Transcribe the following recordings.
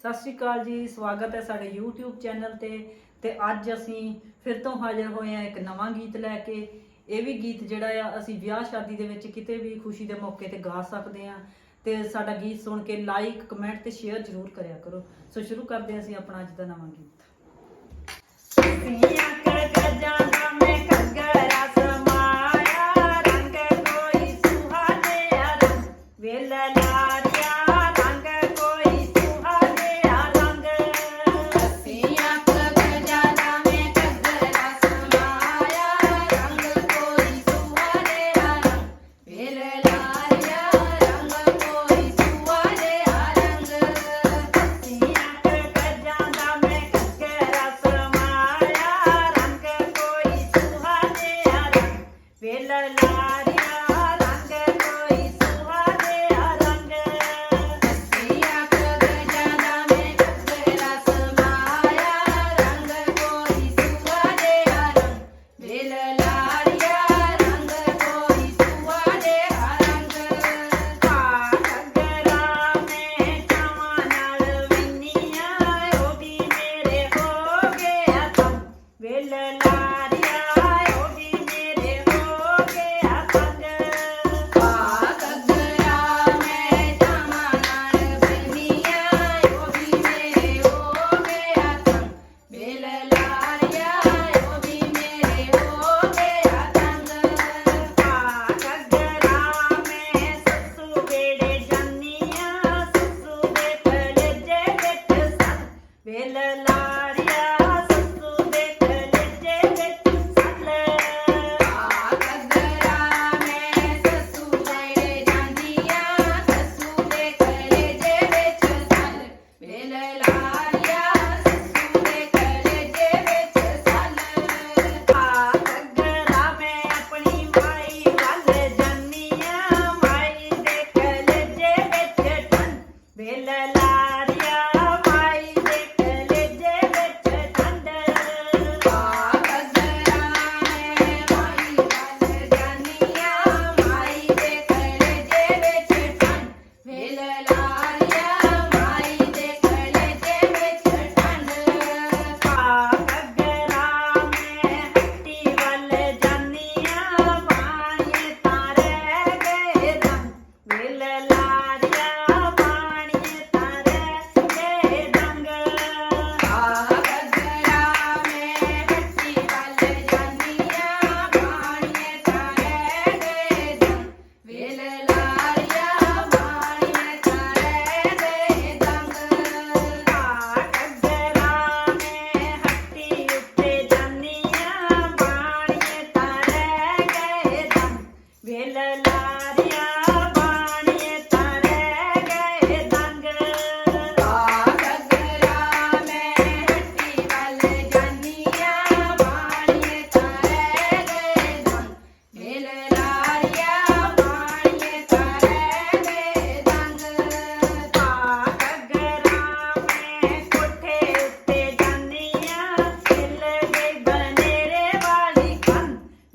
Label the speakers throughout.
Speaker 1: ਸਤਿ ਸ਼੍ਰੀ ਅਕਾਲ ਜੀ, ਸਵਾਗਤ ਹੈ ਸਾਡੇ YouTube ਚੈਨਲ ਤੇ ਤੇ ਅੱਜ ਅਸੀਂ ਫਿਰ ਤੋਂ ਹਾਜ਼ਰ ਹੋਏ ਹਾਂ ਇੱਕ ਨਵਾਂ ਗੀਤ ਲੈ ਕੇ। ਇਹ ਵੀ ਗੀਤ ਜਿਹੜਾ ਆ, ਅਸੀਂ ਵਿਆਹ ਸ਼ਾਦੀ ਦੇ ਵਿੱਚ ਕਿਤੇ ਵੀ ਖੁਸ਼ੀ ਦੇ ਮੌਕੇ ਤੇ ਗਾ ਸਕਦੇ ਹਾਂ ਤੇ ਸਾਡਾ ਗੀਤ ਸੁਣ ਕੇ ਲਾਈਕ ਕਮੈਂਟ ਤੇ ਸ਼ੇਅਰ ਜ਼ਰੂਰ ਕਰਿਆ ਕਰੋ। ਸੋ ਸ਼ੁਰੂ ਕਰਦੇ ਹਾਂ ਅਸੀਂ ਆਪਣਾ ਅੱਜ ਦਾ ਨਵਾਂ ਗੀਤ। ਸੀਆਂ ਕਰ ਗੱਜਾਂ ਮੈਂ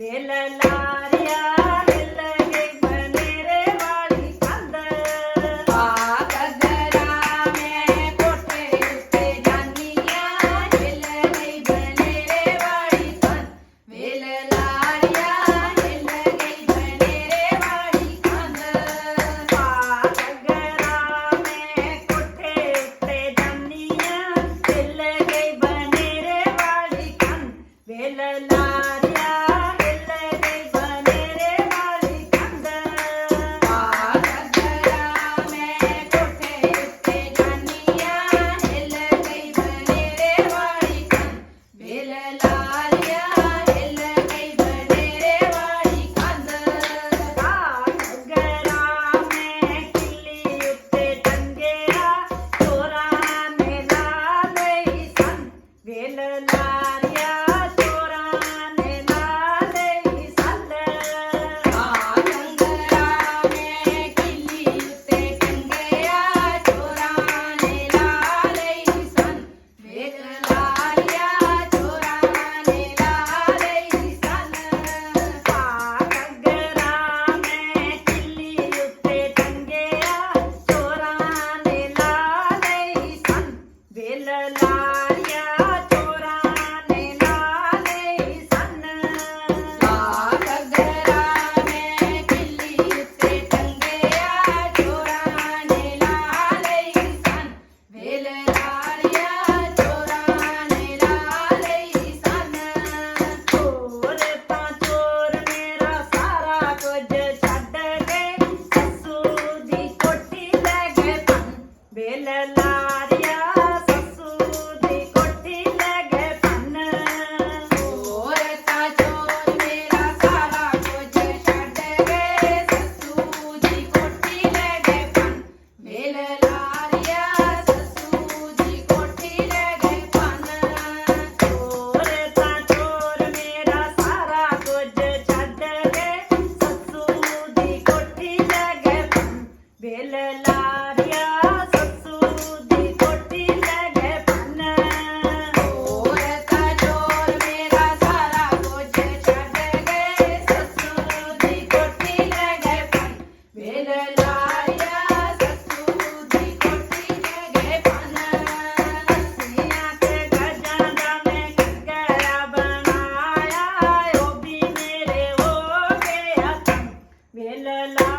Speaker 1: Dilala. la
Speaker 2: la.